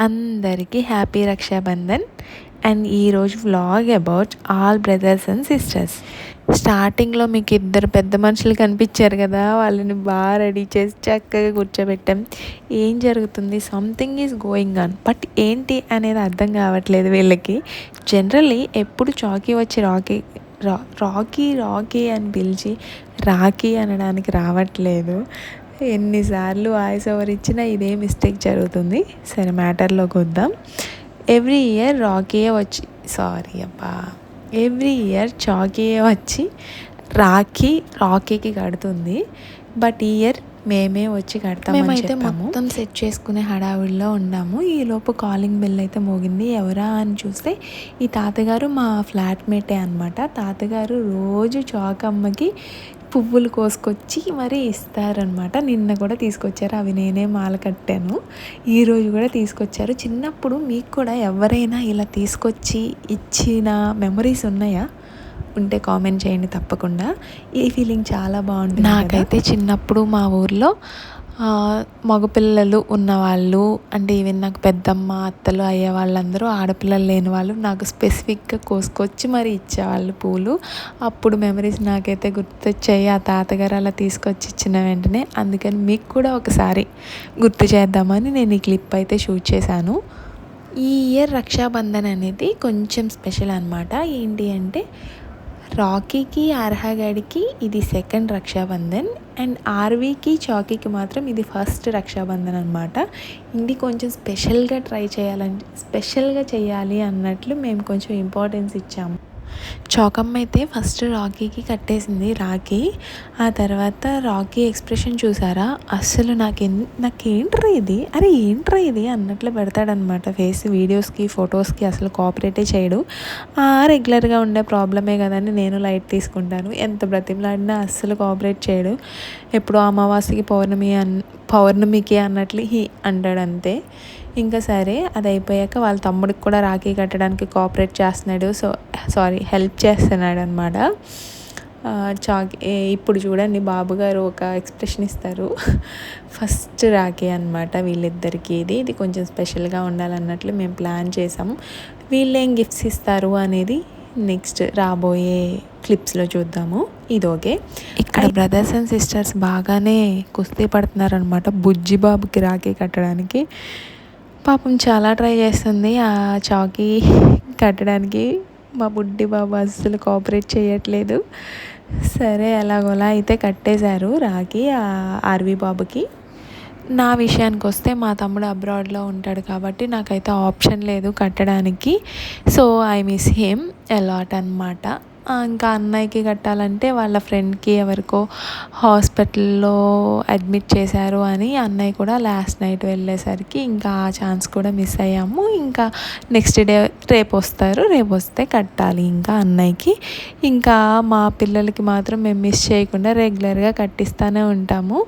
అందరికీ happy Rakshabandhan. And ఈరోజు vlog about all brothers and sisters. స్టార్టింగ్లో మీకు ఇద్దరు పెద్ద మనుషులు కనిపించారు కదా వాళ్ళని బాగా రెడీ చేసి చక్కగా కూర్చోబెట్టాం. ఏం జరుగుతుంది? Something is going on. But ఏంటి అనేది అర్థం కావట్లేదు వీళ్ళకి. జనరల్లీ ఎప్పుడు చాకీ వచ్చి రాకీ రా రాకీ రాకీ అని పిలిచి రాకీ అనడానికి రావట్లేదు. ఎన్నిసార్లు వాయిస్ ఓవర్ ఇచ్చినా ఇదే మిస్టేక్ జరుగుతుంది. సరే మ్యాటర్లోకి వద్దాం. ఎవ్రీ ఇయర్ రాకీయే వచ్చి సారీ అబ్బా. ఎవ్రీ ఇయర్ చాకీయే వచ్చి రాఖీ రాకీకి కడుతుంది. బట్ ఈ ఇయర్ మేమే వచ్చి కడతాం మేమైతే మొత్తం సెట్ చేసుకునే హడావిడిలో ఉన్నాము. ఈలోపు కాలింగ్ బెల్ అయితే మోగింది. ఎవరా అని చూస్తే ఈ తాతగారు మా ఫ్లాట్మేటే అనమాట తాతగారు రోజు చాకమ్మకి పువ్వులు కోసుకొచ్చి మరి ఇస్తారనమాట నిన్న కూడా తీసుకొచ్చారు అవి నేనే మాల కట్టాను. ఈరోజు కూడా తీసుకొచ్చారు. చిన్నప్పుడు మీకు కూడా ఎవరైనా ఇలా తీసుకొచ్చి ఇచ్చిన మెమరీస్ ఉన్నాయా? ఉంటే కామెంట్ చేయండి తప్పకుండా. ఈ ఫీలింగ్ చాలా బాగుంటుంది నాకైతే చిన్నప్పుడు మా ఊర్లో మగపిల్లలు ఉన్నవాళ్ళు అంటే ఈవెన్ నాకు పెద్దమ్మ అత్తలు అయ్యే వాళ్ళందరూ ఆడపిల్లలు లేని వాళ్ళు నాకు స్పెసిఫిక్గా కోసుకొచ్చి మరి ఇచ్చేవాళ్ళు పూలు. అప్పుడు మెమరీస్ నాకైతే గుర్తొచ్చాయి. ఆ తాతగారు అలా తీసుకొచ్చి ఇచ్చిన వెంటనే అందుకని మీకు కూడా ఒకసారి గుర్తు చేద్దామని నేను ఈ క్లిప్ అయితే షూట్ చేశాను. ఈ ఇయర్ రక్షాబంధన్ అనేది కొంచెం స్పెషల్ అనమాట ఏంటి అంటే రాకీకి అర్హగడికి ఇది సెకండ్ రక్షాబంధన్. అండ్ ఆర్వీకి చాకీకి మాత్రం ఇది ఫస్ట్ రక్షాబంధన్ అనమాట ఇది కొంచెం స్పెషల్గా ట్రై చేయాలని స్పెషల్గా చేయాలి అన్నట్లు మేము కొంచెం ఇంపార్టెన్స్ ఇచ్చాము. చౌకమ్మ అయితే ఫస్ట్ రాకీకి కట్టేసింది రాఖీ. ఆ తర్వాత రాకీ ఎక్స్ప్రెషన్ చూసారా? అస్సలు నాకు నాకేంట్రా ఇది? అరే ఏంట్రా ఇది? అన్నట్లు పెడతాడనమాట ఫేస్. వీడియోస్కి ఫొటోస్కి అసలు కోఆపరేటే చేయడు. రెగ్యులర్గా ఉండే ప్రాబ్లమే కదని నేను లైట్ తీసుకుంటాను. ఎంత బ్రతిమలాడినా అస్సలు కోఆపరేట్ చేయడు. ఎప్పుడు అమావాస్యకి పౌర్ణమి అన్ పౌర్ణమికి అన్నట్లు హీ అంటాడు అంతే ఇంకా సరే అది అయిపోయాక వాళ్ళ తమ్ముడికి కూడా రాఖీ కట్టడానికి కోఆపరేట్ చేస్తున్నాడు. సో సారీ హెల్ప్ చేస్తున్నాడు అనమాట చాక్ ఇప్పుడు చూడండి బాబు గారు ఒక ఎక్స్ప్రెషన్ ఇస్తారు. ఫస్ట్ రాఖీ అనమాట వీళ్ళిద్దరికి. ఇది ఇది కొంచెం స్పెషల్గా ఉండాలన్నట్లు మేము ప్లాన్ చేసాం వీళ్ళు ఏం గిఫ్ట్స్ ఇస్తారు అనేది నెక్స్ట్ రాబోయే క్లిప్స్లో చూద్దాము. ఇది ఓకే ఇక్కడ బ్రదర్స్ అండ్ సిస్టర్స్ బాగానే కుస్తీ పడుతున్నారనమాట బుజ్జి బాబుకి రాఖీ కట్టడానికి. పాపం చాలా ట్రై చేస్తుంది ఆ చాకీ కట్టడానికి. మా బుడ్డి బాబు అస్సలు కోఆపరేట్ చేయట్లేదు. సరే ఎలాగోలా అయితే కట్టేశారు రాకి ఆర్వి బాబుకి. నా విషయానికి వస్తే మా తమ్ముడు అబ్రాడ్లో ఉంటాడు కాబట్టి నాకైతే ఆప్షన్ లేదు కట్టడానికి. So I miss him a lot అనమాట ఇంకా అన్నయ్యకి కట్టాలంటే వాళ్ళ ఫ్రెండ్కి ఎవరికో హాస్పిటల్లో అడ్మిట్ చేశారు అని అన్నయ్య కూడా లాస్ట్ నైట్ వెళ్ళేసరికి ఇంకా ఆ ఛాన్స్ కూడా మిస్ అయ్యాము. ఇంకా నెక్స్ట్ డే రేపు వస్తారు. రేపు వస్తే కట్టాలి ఇంకా అన్నయ్యకి. ఇంకా మా పిల్లలకి మాత్రం మేము మిస్ చేయకుండా రెగ్యులర్గా కట్టిస్తూనే ఉంటాము.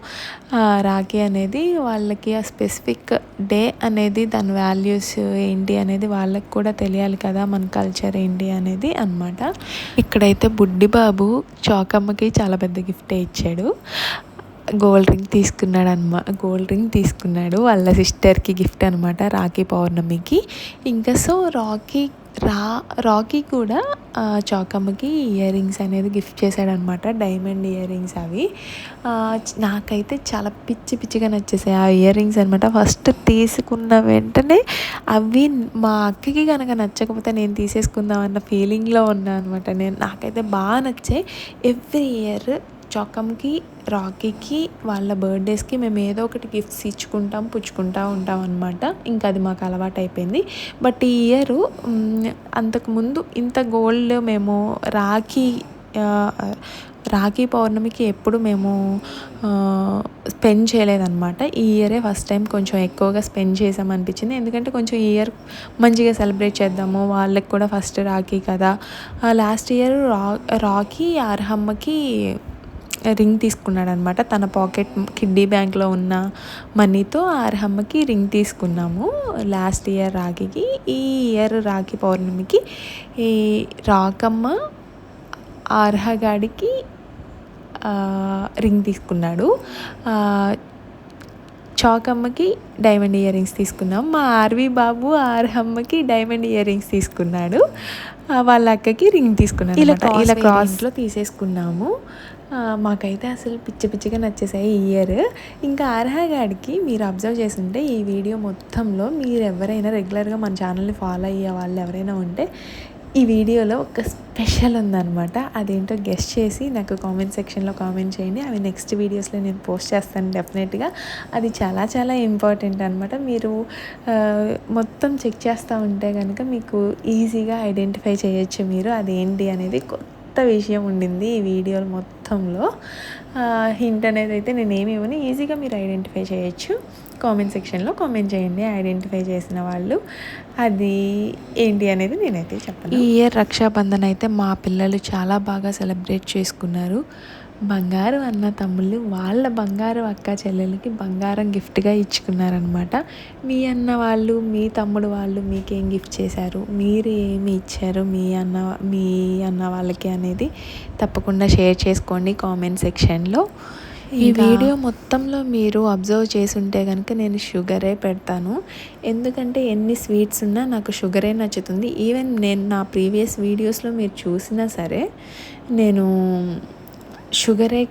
రాఖీ అనేది వాళ్ళకి ఆ స్పెసిఫిక్ డే అనేది దాని వాల్యూస్ ఏంటి అనేది వాళ్ళకి కూడా తెలియాలి కదా మన కల్చర్ ఏంటి అనేది అనమాట ఇక్కడైతే బుడ్డి బాబు చాకమ్మకి చాలా పెద్ద గిఫ్టే ఇచ్చాడు. గోల్డ్ రింగ్ తీసుకున్నాడు అనమాట గోల్డ్ రింగ్ తీసుకున్నాడు. వాళ్ళ సిస్టర్కి గిఫ్ట్ అనమాట రాఖీ పౌర్ణమికి. ఇంకా సో రాఖీ రా రాకీ కూడా చౌకమ్మకి ఇయర్ రింగ్స్ అనేది గిఫ్ట్ చేశాడనమాట. డైమండ్ ఇయర్ రింగ్స్ అవి. నాకైతే చాలా పిచ్చి పిచ్చిగా నచ్చేసాయి ఆ ఇయర్ రింగ్స్ అనమాట ఫస్ట్ తీసుకున్న వెంటనే అవి మా అక్కకి కనుక నచ్చకపోతే నేను తీసేసుకుందాం అన్న ఫీలింగ్లో ఉన్నా అనమాట నేను నాకైతే బాగా నచ్చాయి. ఎవ్రీ ఇయర్ చొక్కంకి రాకీకి వాళ్ళ బర్త్డేస్కి మేము ఏదో ఒకటి గిఫ్ట్స్ ఇచ్చుకుంటాం పుచ్చుకుంటా ఉంటాం అనమాట ఇంకా అది మాకు అలవాటు అయిపోయింది బట్ ఈ ఇయర్ అంతకుముందు ఇంత గోల్డ్ మేము రాఖీ రాఖీ పౌర్ణమికి ఎప్పుడు మేము స్పెండ్ చేయలేదన్నమాట. ఈ ఇయరే ఫస్ట్ టైం కొంచెం ఎక్కువగా స్పెండ్ చేసామనిపించింది. ఎందుకంటే కొంచెం ఈ ఇయర్ మంచిగా సెలబ్రేట్ చేద్దాము వాళ్ళకి కూడా ఫస్ట్ రాఖీ కదా. లాస్ట్ ఇయర్ రా రాఖీ అర్హమ్మకి రింగ్ తీసుకున్నాడు అనమాట తన పాకెట్ కిడ్డీ బ్యాంక్లో ఉన్న మనీతో అర్హమ్మకి రింగ్ తీసుకున్నాము. లాస్ట్ ఇయర్ రాఖీకి ఈ ఇయర్ రాఖీ పౌర్ణమికి ఈ రాకమ్మ అర్హగాడికి రింగ్ తీసుకున్నాడు. చాకమ్మకి డైమండ్ ఇయర్ రింగ్స్ తీసుకున్నాం మా ఆర్వి బాబు ఆర్హమ్మకి డైమండ్ ఇయర్ రింగ్స్ తీసుకున్నాడు. వాళ్ళ అక్కకి రింగ్ తీసుకున్నాడు ఇలా ఇలా క్రాస్లో తీసేసుకున్నాము. మాకైతే అసలు పిచ్చి పిచ్చిగా నచ్చేసాయి ఈ ఇయర్ ఇంకా అర్హగాడికి మీరు అబ్జర్వ్ చేస్తుంటే ఈ వీడియో మొత్తంలో మీరు ఎవరైనా రెగ్యులర్గా మన ఛానల్ని ఫాలో అయ్యే వాళ్ళు ఎవరైనా ఉంటే ఈ వీడియోలో ఒక స్పెషల్ ఉందన్నమాట. అదేంటో గెస్ట్ చేసి నాకు కామెంట్ సెక్షన్లో కామెంట్ చేయండి. అవి నెక్స్ట్ వీడియోస్లో నేను పోస్ట్ చేస్తాను డెఫినెట్గా. అది చాలా చాలా ఇంపార్టెంట్ అనమాట మీరు మొత్తం చెక్ చేస్తూ ఉంటే కనుక మీకు ఈజీగా ఐడెంటిఫై చేయొచ్చు మీరు. అదేంటి అనేది కొత్త విషయం ఉండింది ఈ వీడియోలు మొత్తంలో. హింట్ అనేది అయితే నేను ఇవ్వను. ఈజీగా మీరు ఐడెంటిఫై చేయొచ్చు. కామెంట్ సెక్షన్లో కామెంట్ చేయండి ఐడెంటిఫై చేసిన వాళ్ళు. అది ఏంటి అనేది నేనైతే చెప్పను. ఈ ఇయర్ రక్షాబంధన్ అయితే మా పిల్లలు చాలా బాగా సెలబ్రేట్ చేసుకున్నారు. బంగారు అన్న తమ్ముళ్ళు వాళ్ళ బంగారు అక్క చెల్లెలకి బంగారం గిఫ్ట్గా ఇచ్చుకున్నారనమాట మీ అన్న వాళ్ళు మీ తమ్ముడు వాళ్ళు మీకేం గిఫ్ట్ చేశారు? మీరు ఏమి ఇచ్చారు మీ అన్న మీ అన్న వాళ్ళకి అనేది తప్పకుండా షేర్ చేసుకోండి కామెంట్ సెక్షన్లో ఈ వీడియో మొత్తంలో మీరు అబ్జర్వ్ చేసి ఉంటే కనుక నేను షుగరే పెడతాను. ఎందుకంటే ఎన్ని స్వీట్స్ ఉన్నా నాకు షుగరే నచ్చుతుంది. ఈవెన్ నేను నా ప్రీవియస్ వీడియోస్లో మీరు చూసినా సరే నేను షుగరే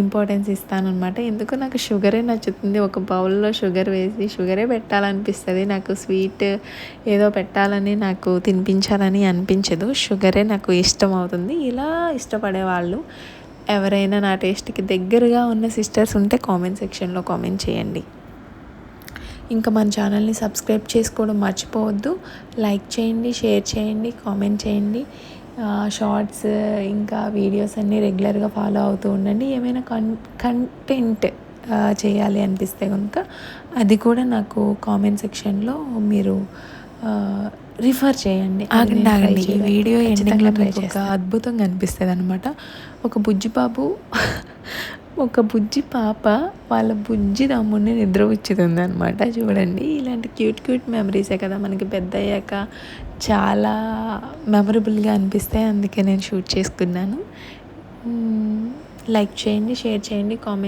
ఇంపార్టెన్స్ ఇస్తానన్నమాట. ఎందుకు నాకు షుగరే నచ్చుతుంది. ఒక బౌల్లో షుగర్ వేసి షుగరే పెట్టాలనిపిస్తుంది. నాకు స్వీట్ ఏదో పెట్టాలని నాకు తినిపించాలని అనిపించదు. షుగరే నాకు ఇష్టం అవుతుంది. ఇలా ఇష్టపడే వాళ్ళు ఎవరైనా నా టేస్ట్కి దగ్గరగా ఉన్న సిస్టర్స్ ఉంటే కామెంట్ సెక్షన్లో కామెంట్ చేయండి. ఇంకా మన ఛానల్ని సబ్స్క్రైబ్ చేసుకోవడం మర్చిపోవద్దు. లైక్ చేయండి షేర్ చేయండి కామెంట్ చేయండి. షార్ట్స్ ఇంకా వీడియోస్ అన్నీ రెగ్యులర్గా ఫాలో అవుతూ ఉండండి ఏమైనా కన్ కంటెంట్ చేయాలి అనిపిస్తే కనుక అది కూడా నాకు కామెంట్ సెక్షన్లో మీరు రిఫర్ చేయండి ఆగండి. ఈ వీడియో try మీకు ఒక. అద్భుతంగా అనిపిస్తుంది అనమాట ఒక బుజ్జి బాబు ఒక బుజ్జి పాప వాళ్ళ బుజ్జి తమ్ముడిని నిద్రపుచ్చుతుంది అనమాట చూడండి ఇలాంటి క్యూట్ క్యూట్ మెమరీసే కదా మనకి పెద్ద అయ్యాక చాలా మెమరబుల్గా అనిపిస్తాయి. అందుకే నేను షూట్ చేసుకున్నాను. లైక్ చేయండి షేర్ చేయండి కామెంట్